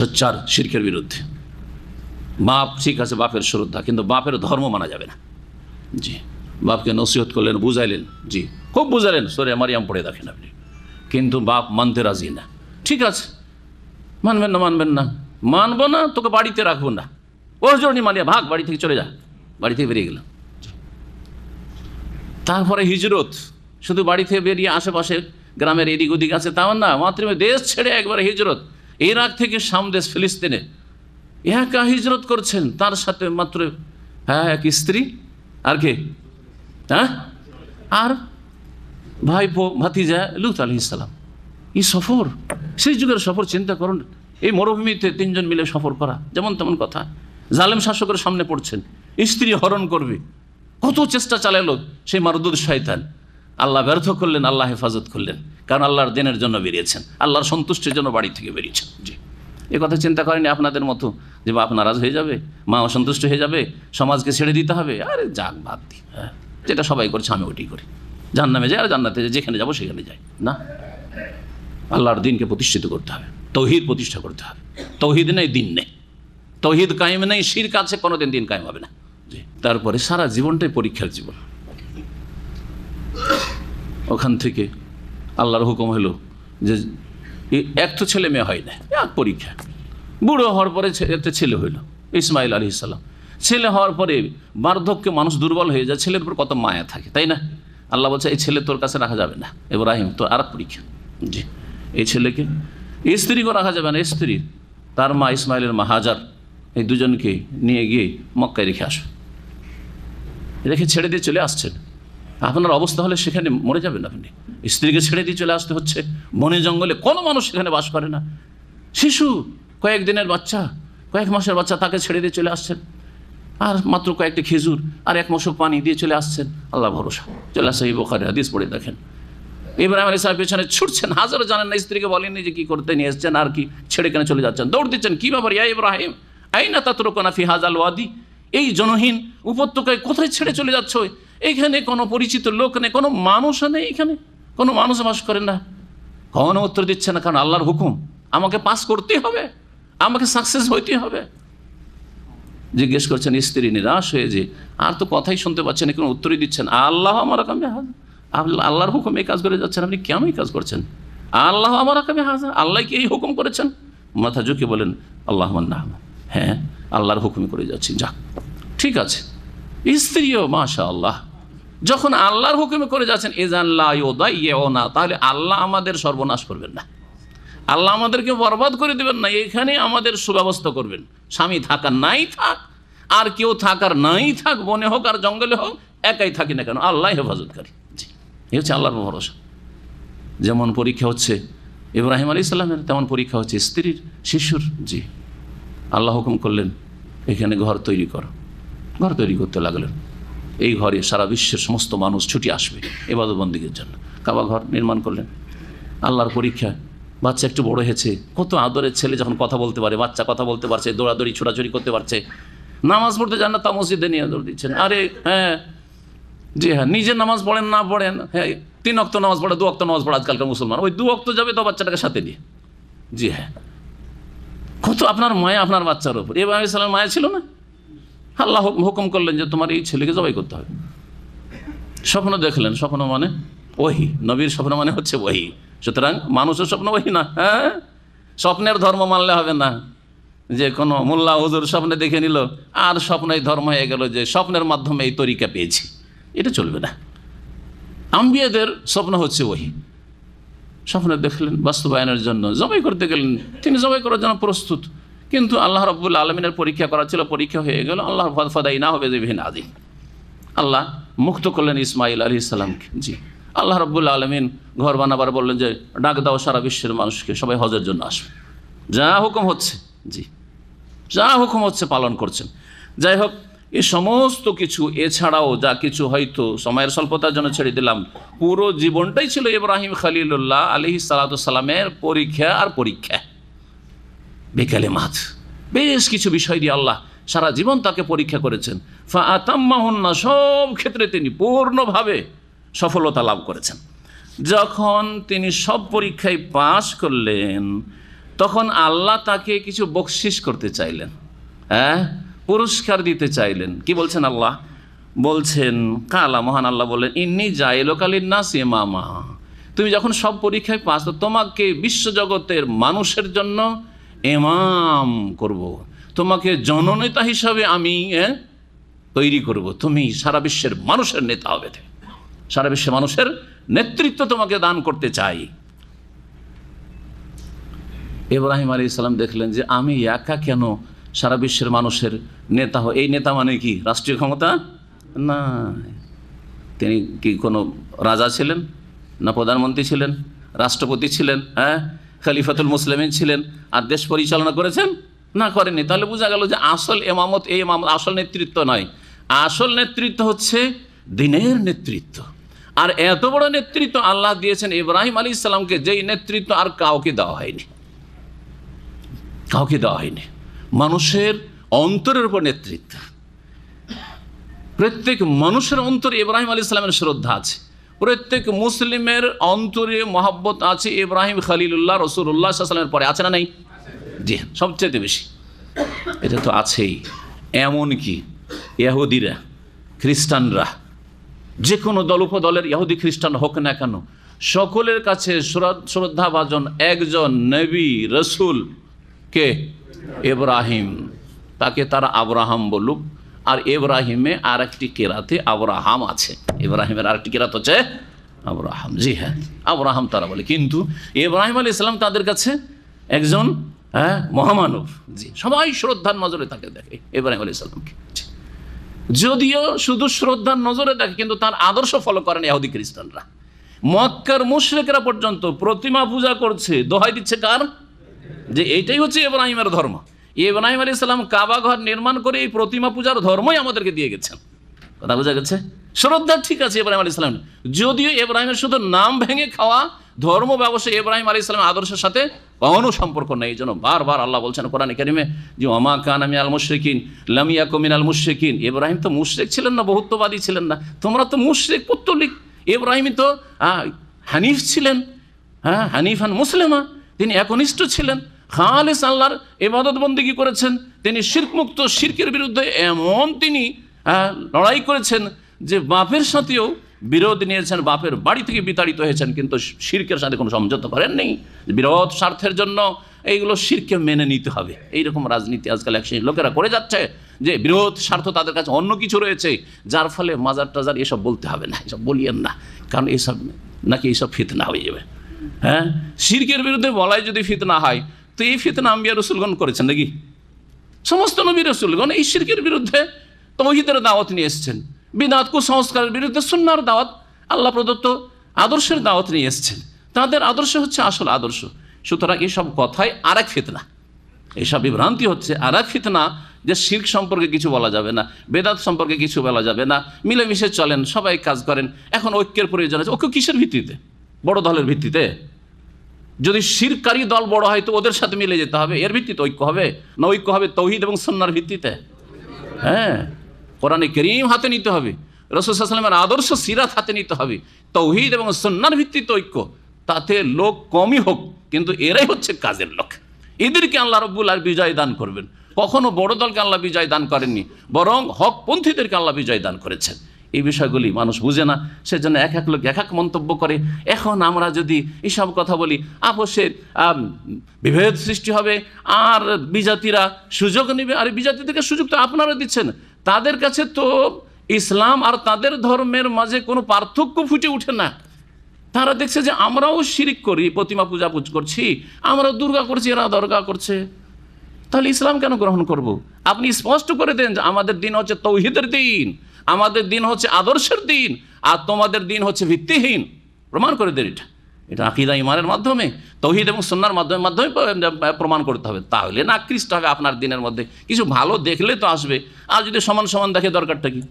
সোচ্চার শির্কের বিরুদ্ধে। বাপ ঠিক আছে, বাপের শ্রদ্ধা, কিন্তু বাপের ধর্ম মানা যাবে না। জি, বাপকে নসিহত করলেন, বুঝাইলেন। জি, খুব বুঝালেন সরে মারিয়াম পড়ে দেখেন আপনি। কিন্তু বাপ মানতে রাজি না। ঠিক আছে, মানবেন না মানবেন না। মানবো না, তোকে বাড়িতে রাখব না। ও জনি মানিয়া ভাগ, বাড়ি থেকে চলে যা। বাড়ি থেকে বেরিয়ে গেলাম। তারপরে হিজরত, শুধু বাড়ি থেকে বেরিয়ে আশেপাশে গ্রামের এদিক ওদিক আছে তাও না মাত্র দেশ ছেড়ে একবারে হিজরত। ইরাক থেকে সামদেশ ফিলিস্তিনে। একা হিজরত করছেন, তার সাথে মাত্র হ্যাঁ এক স্ত্রী। আর কে? হ্যাঁ? আর ভাইপো ভাতিজা লুত আলি ইসলাম এই সফর, সেই যুগের সফর, চিন্তা করুন, এই মরুভূমিতে তিনজন মিলে সফর করা, যেমন তেমন কথা। জালেম শাসকের সামনে পড়ছেন, স্ত্রী হরণ করবে। কত চেষ্টা চালালো সেই মারুদুদ শয়তান। আল্লাহ ব্যর্থ করলেন, আল্লাহ হেফাজত করলেন। কারণ আল্লাহর দিনের জন্য বেরিয়েছেন। আল্লাহর সন্তুষ্টির জন্য বাড়ি থেকে বেরিয়েছেন। জি। এ কথা চিন্তা করেনি আপনাদের মতো যে বাপ নারাজ হয়ে যাবে, মা অসন্তুষ্ট হয়ে যাবে, সমাজকে ছেড়ে দিতে হবে? আরে যাক, বাদ দি। হ্যাঁ যেটা সবাই করছে, আমি ওটি করি। জান্নামে যাই আর জান্নাতে যাই যেখানে যাব সেখানে যাই না। আল্লাহর দিনকে প্রতিষ্ঠিত করতে হবে। তৌহিদ প্রতিষ্ঠা করতে হবে। তৌহিদ নেই, দিন নেই। তৌহিদ কায়েম নেই শির কাছে কোনোদিন দিন কায়েম হবে না। তারপরে সারা জীবনটাই পরীক্ষার জীবন। ওখান থেকে আল্লাহর হুকুম হলো যে এক তো ছেলে মেয়ে হয় না, এক পরীক্ষা। বুড়ো হওয়ার পরে একটা ছেলে হইল ইসমাইল আলী ইসলাম ছেলে হওয়ার পরে বার্ধক্যে মানুষ দুর্বল হয়ে যায়, ছেলের উপর কত মায়া থাকে, তাই না? আল্লাহ বলছে, এই ছেলে তোর কাছে রাখা যাবে না, এব্রাহিম তো আর পরীক্ষা। জি। এই ছেলেকে স্ত্রীকেও রাখা যাবে না, স্ত্রী। তার মা ইসমাইলের মা হাজার। এই দুজনকে নিয়ে গিয়ে মক্কায় রেখে আসো। রেখে ছেড়ে দিয়ে চলে আসছেন। আপনার অবস্থা হলে সেখানে মরে যাবেন আপনি। স্ত্রীকে ছেড়ে দিয়ে চলে আসতে হচ্ছে। বনে জঙ্গলে কোনো মানুষ সেখানে বাস করে না। শিশু কয়েকদিনের বাচ্চা, কয়েক মাসের বাচ্চা তাকে ছেড়ে দিয়ে চলে আসছেন। আর মাত্র কয়েকটি খেজুর আর এক মশক পানি দিয়ে চলে আসছেন। আল্লাহ ভরসা। চলে আসছে এই বোখারে হাদিস পড়ে দেখেন। ইব্রাহিম আলী সাহেব পেছনে ছুটছেন হাজারও জানেন না, স্ত্রীকে বলেননি যে কী করতে নিয়ে এসছেন আর কি, ছেড়ে কেন চলে যাচ্ছেন। দৌড় দিচ্ছেন, কী ব্যাপার ইয়া ইব্রাহিম? আই না তাতরকনা ফি হাজাল ওয়াদি? এই জনহীন উপত্যকায় কোথায় ছেড়ে চলে যাচ্ছ? এখানে কোনো পরিচিত লোক নেই, কোনো মানুষ নেই এখানে। কোনো মানুষ বাস করে না। কোনো উত্তর দিচ্ছে না, কারণ আল্লাহর হুকুম। আমাকে পাস করতেই হবে। আমাকে সাকসেস হইতেই হবে। জিজ্ঞেস করছেন, স্ত্রী নিরাশ হয়ে যে, আর তো কথাই শুনতে পাচ্ছেন কোনো উত্তরই দিচ্ছেন আল্লাহ আমার কামে হাজার আল্লাহ আল্লাহর হুকুম এই কাজ করে যাচ্ছেন, আপনি কেমন এই কাজ করছেন? আল্লাহ আমার কামে হাজার আল্লাহ কি এই হুকুম করেছেন? মাথা ঝুঁকে বলেন, আল্লাহ না হ্যাঁ আল্লাহর হুকুমে করে যাচ্ছি। যাক, ঠিক আছে। স্ত্রীও মাশা আল্লাহ যখন আল্লাহর হুকুমে করে যাচ্ছেন এজাল্লাহ ও না তাহলে আল্লাহ আমাদের সর্বনাশ করবেন না। আল্লাহ আমাদেরকে বরবাদ করে দেবেন না এখানে আমাদের সুব্যবস্থা করবেন। স্বামী থাকার নাই থাক, আর কেউ থাকার নাই থাক, বনে হোক আর জঙ্গলে হোক, একাই থাকি না কেন, আল্লাহ হেফাজতকারী। জি এ হচ্ছে আল্লাহর ভরসা। যেমন পরীক্ষা হচ্ছে, ইব্রাহিম আলী ইসলামের তেমন পরীক্ষা হচ্ছে, স্ত্রীর, শিশুর। জি, আল্লাহ হুকুম করলেন, এখানে ঘর তৈরি কর। ঘর তৈরি করতে লাগলেন। এই ঘরে সারা বিশ্বের সমস্ত মানুষ ছুটি আসবে এবাদবন্দিগের জন্য। কাবা ঘর নির্মাণ করলেন। আল্লাহর পরীক্ষা, বাচ্চা একটু বড় হয়েছে, কত আদরের ছেলে যখন কথা বলতে পারে, বাচ্চা কথা বলতে পারছে, দৌড়াদৌড়ি, ছোটাছুটি করতে পারছে। নামাজ পড়তে যান না, তা মসজিদে নিয়ে দৌড় দিচ্ছেন। আরে হ্যাঁ। জি হ্যাঁ নিজে নামাজ পড়েন, না পড়েন হ্যাঁ তিন অক্ত নামাজ পড়ে, দু অক্ত নামাজ পড়ে আজকালকার মুসলমান। ওই দু অক্ত যাবে তো বাচ্চাটাকে সাথে নিয়ে। জি হ্যাঁ। কত আপনার মায়া আপনার বাচ্চার ওপর এবার সালাম মায়া ছিল না? আল্লাহ হুকুম- করলেন যে তোমার এই ছেলেকে জবাই করতে হবে। স্বপ্ন দেখলেন, স্বপ্ন মানে ওহি। নবীর স্বপ্ন মানে হচ্ছে ওহি। সুতরাং মানুষের স্বপ্ন ওহি না হ্যাঁ? স্বপ্নের ধর্ম মানলে হবে না। যে কোনো মোল্লা হুজুর স্বপ্নে দেখে নিল, আর স্বপ্নই ধর্ম হয়ে গেল যে স্বপ্নের মাধ্যমে এই তরিকা পেয়েছি। এটা চলবে না। আম্বিয়াদের স্বপ্ন হচ্ছে ওহি। স্বপ্নে দেখলেন, বাস্তবায়নের জন্য। জবাই করতে গেলেন, তিনি জবাই করার জন্য প্রস্তুত। কিন্তু আল্লাহ রব্বুল আলমিনের পরীক্ষা করা ছিল, পরীক্ষা হয়ে গেল, আল্লাহ ফাদাই না হবে ভিন আদিম আল্লাহ মুক্ত করলেন ইসমাইল আলী ইসলামকে জি। আল্লাহ রব্বুল আলমিন ঘর বানাবার বললেন যে, ডাক দাও সারা বিশ্বের মানুষকে, সবাই হজের জন্য আসবে। যা হুকুম হচ্ছে, জি। যা হুকুম হচ্ছে পালন করছেন। যাই হোক, এই সমস্ত কিছু এছাড়াও যা কিছু হয়তো সময়ের স্বল্পতার জন্য ছেড়ে দিলাম, পুরো জীবনটাই ছিল ইব্রাহিম খালিলুল্লাহ আলহি সালাতামের পরীক্ষা আর পরীক্ষা। বেকালে মাছ বেশ কিছু বিষয় দিয়ে আল্লাহ সারা জীবন তাকে পরীক্ষা করেছেন। ফা আতাম্মাহন্না, সব ক্ষেত্রে তিনি পূর্ণভাবে সফলতা লাভ করেছেন। যখন তিনি সব পরীক্ষায় পাশ করলেন, তখন আল্লাহ তাকে কিছু বকশিস করতে চাইলেন। হ্যাঁ? পুরস্কার দিতে চাইলেন। কি বলছেন আল্লাহ? বলছেন, কালা মহান আল্লাহ বললেন, ইন্নি জাইলোকালিন না মামা। তুমি যখন সব পরীক্ষায় পাস তো তোমাকে বিশ্বজগতের মানুষের জন্য এমাম করব। তোমাকে জননেতা হিসাবে আমি তৈরি করব। তুমি সারা বিশ্বের মানুষের নেতা হবে। সারা বিশ্বের মানুষের নেতৃত্ব তোমাকে দান করতে চাই। ইব্রাহিম আলী ইসলাম দেখলেন যে, আমি একা কেন সারা বিশ্বের মানুষের নেতা এই নেতা মানে কি? রাষ্ট্রীয় ক্ষমতা? না। তিনি কি কোনো রাজা ছিলেন? না প্রধানমন্ত্রী ছিলেন? রাষ্ট্রপতি ছিলেন? হ্যাঁ? খালিফাতুল মুসলিমিন ছিলেন আর দেশ পরিচালনা করেছেন? না, করেননি। তাহলে বোঝা গেল যে আসল এমামত এই এমামত আসল নেতৃত্ব নয়। আসল নেতৃত্ব হচ্ছে দিনের নেতৃত্ব। আর এত বড় নেতৃত্ব আল্লাহ দিয়েছেন ইব্রাহিম আলী ইসলামকে যেই নেতৃত্ব আর কাউকে দেওয়া হয়নি। কাউকে দেওয়া হয়নি। মানুষের অন্তরের উপর নেতৃত্ব। প্রত্যেক মানুষের অন্তরে ইব্রাহিম আলী ইসলামের শ্রদ্ধা আছে। প্রত্যেক মুসলিমের অন্তরে মহাব্বত আছে ইব্রাহিম খালিলুল্লাহ রসুল্লাহ সাল্লামের পরে। আছে না নাই? জি হ্যাঁ, সবচেয়ে বেশি। এটা তো আছেই। এমন কি? ইহুদিরা খ্রিস্টানরা যে কোনো দল উপদলের ইহুদি খ্রিস্টান হোক না কেন সকলের কাছে শ্রদ্ধ- শ্রদ্ধাভাজন একজন নবী রসুল কে? এব্রাহিম তাকে তারা আব্রাহাম বলুক। আর এব্রাহিমে আর একটি কেরাতে আব্রাহাম আছে। ইব্রাহিমের আরেকটি কেরাত হচ্ছে আব্রাহাম। জি হ্যাঁ আব্রাহাম তারা বলে। কিন্তু ইব্রাহিম আলী ইসলাম তাদের কাছে? একজন হ্যাঁ মহামানব। জি, সবাই শ্রদ্ধার নজরে তাকে দেখে, ইব্রাহিম আলী ইসলামকে যদিও শুধু শ্রদ্ধার নজরে দেখে, কিন্তু তার আদর্শ ফলো করেন ইহুদি খ্রিস্টানরা। মক্কার মুশরিকরা পর্যন্ত প্রতিমা পূজা করছে, দোহাই দিচ্ছে কার? যে এইটাই হচ্ছে ইব্রাহিমের ধর্ম। ইব্রাহিম আলী ইসলাম কাবা ঘর নির্মাণ করে এই প্রতিমা পূজার ধর্মই আমাদেরকে দিয়ে গেছেন। কথা বোঝা গেছে? শ্রদ্ধা ঠিক আছে, ইব্রাহিম আলী ইসলাম যদিও ইব্রাহিমের শুধু নাম ভেঙে খাওয়া ধর্ম ব্যবসায়ী ইব্রাহিম আলী ইসলামের আদর্শের সাথে কোনো সম্পর্ক নেই, এই জন্য বারবার আল্লাহ বলছেন কোরআন কারিমে যে অমা কান আমি আল মুশরিকিন লামিয়া কমিন আল মুশরিকিন। ইব্রাহিম তো মুশরিক ছিলেন না, বহুত্ববাদী ছিলেন না। তোমরা তো মুশরিক, পুত্তলিক। ইব্রাহিম তো হানিফ ছিলেন হ্যাঁ হানিফান মুসলিমা। তিনি একনিষ্ঠ ছিলেন। খালেস আল্লাহর এবাদত বন্দিগি করেছেন? তিনি শিরকমুক্ত, শিরকের বিরুদ্ধে এমন তিনি আহ, লড়াই করেছেন যে বাপের সাথেও বিরোধ নিয়েছেন বাপের বাড়ি থেকে বিতাড়িত হয়েছেন কিন্তু শিরকের সাথে কোনো সমঝোতা করেননি। বিরোধ স্বার্থের জন্য এইগুলো শিরকে মেনে নিতে হবে। এইরকম রাজনীতি আজকাল এক লোকেরা করে যাচ্ছে যে বিরোধ স্বার্থ তাদের কাছে অন্য কিছু রয়েছে যার ফলে মাজার টাজার এসব বলতে হবে না এসব বলিয়েন না কারণ এসব নাকি এইসব ফিতনা হয়ে যাবে। হ্যাঁ শিরকের বিরুদ্ধে বলাই যদি ফিতনা হয় তো এই ফিতনা আম্বিয়া রসুলগণ করেছেন নাকি? সমস্ত নবী রসুলগণ এই শিরকের বিরুদ্ধে তৌহিদের দাওয়াত নিয়ে এসেছেন। বিদাত কুসংস্কারের বিরুদ্ধে সুন্নার দাওয়াত আল্লাহ প্রদত্ত আদর্শের দাওয়াত নিয়ে এসছেন। তাদের আদর্শ হচ্ছে আসল আদর্শ। সুতরাং এসব কথাই আর এক ফিতনা। এইসব বিভ্রান্তি হচ্ছে আর এক ফিতনা যে শির্ক সম্পর্কে কিছু বলা যাবে না, বেদাত সম্পর্কে কিছু বলা যাবে না, মিলেমিশে চলেন, সবাই কাজ করেন। এখন ঐক্যের প্রয়োজন আছে। ঐক্য কিসের ভিত্তিতে? বড় দলের ভিত্তিতে? যদি শিরকারী দল বড় হয় তো ওদের সাথে মিলে যেতে হবে। এর ভিত্তিতে ঐক্য হবে? না ঐক্য হবে তৌহিদ এবং সন্ন্যার ভিত্তিতে? হ্যাঁ। কোরআনে করিম হাতে নিতে হবে রসুলামের আদর্শ সিরাত হাতে নিতে হবে, তৌহিদ এবং সন্ন্যার ভিত্তিতে ঐক্য, তাতে লোক কমই হোক, কিন্তু এরাই হচ্ছে কাজের লোক। এদেরকে আল্লাহ রব্বুল আর বিজয় দান করবেন। কখনো বড় দলকে আল্লাহ বিজয় দান করেননি, বরং হকপন্থীদেরকে আল্লাহ বিজয় দান করেছেন। এই বিষয়গুলি মানুষ বুঝে না, সেজন্য এক এক লোক এক এক মন্তব্য করে। এখন আমরা যদি এসব কথা বলি আপসের বিভেদ সৃষ্টি হবে, আর বিজাতিরা সুযোগ নেবে, আর বিজাতিদেরকে সুযোগ তো আপনারা দিচ্ছেন। তাদের কাছে তো ইসলাম আর তাদের ধর্মের মাঝে কোনো পার্থক্য ফুটে ওঠে না। তারা দেখছে যে আমরাও শিরিক করি, প্রতিমা পূজা পুজ করছি আমরা দুর্গা করছি, এরা দরগা করছে। তাহলে ইসলাম কেন গ্রহণ করব। আপনি স্পষ্ট করে দেন যে আমাদের দিন হচ্ছে তৌহিদের দিন, আমাদের দিন হচ্ছে আদর্শের দিন, আর তোমাদের দিন হচ্ছে ভিত্তিহীন। প্রমাণ করে দেন এটা। এটা আকিদা ইমানের মাধ্যমে, তৌহিদ এবং সন্ন্যার মাধ্যমে মাধ্যমে প্রমাণ করতে হবে। তাহলে না আকৃষ্ট হবে আপনার দিনের মধ্যে। কিছু ভালো দেখলে তো আসবে। আর যদি সমান সমান দেখে দরকারটা কি?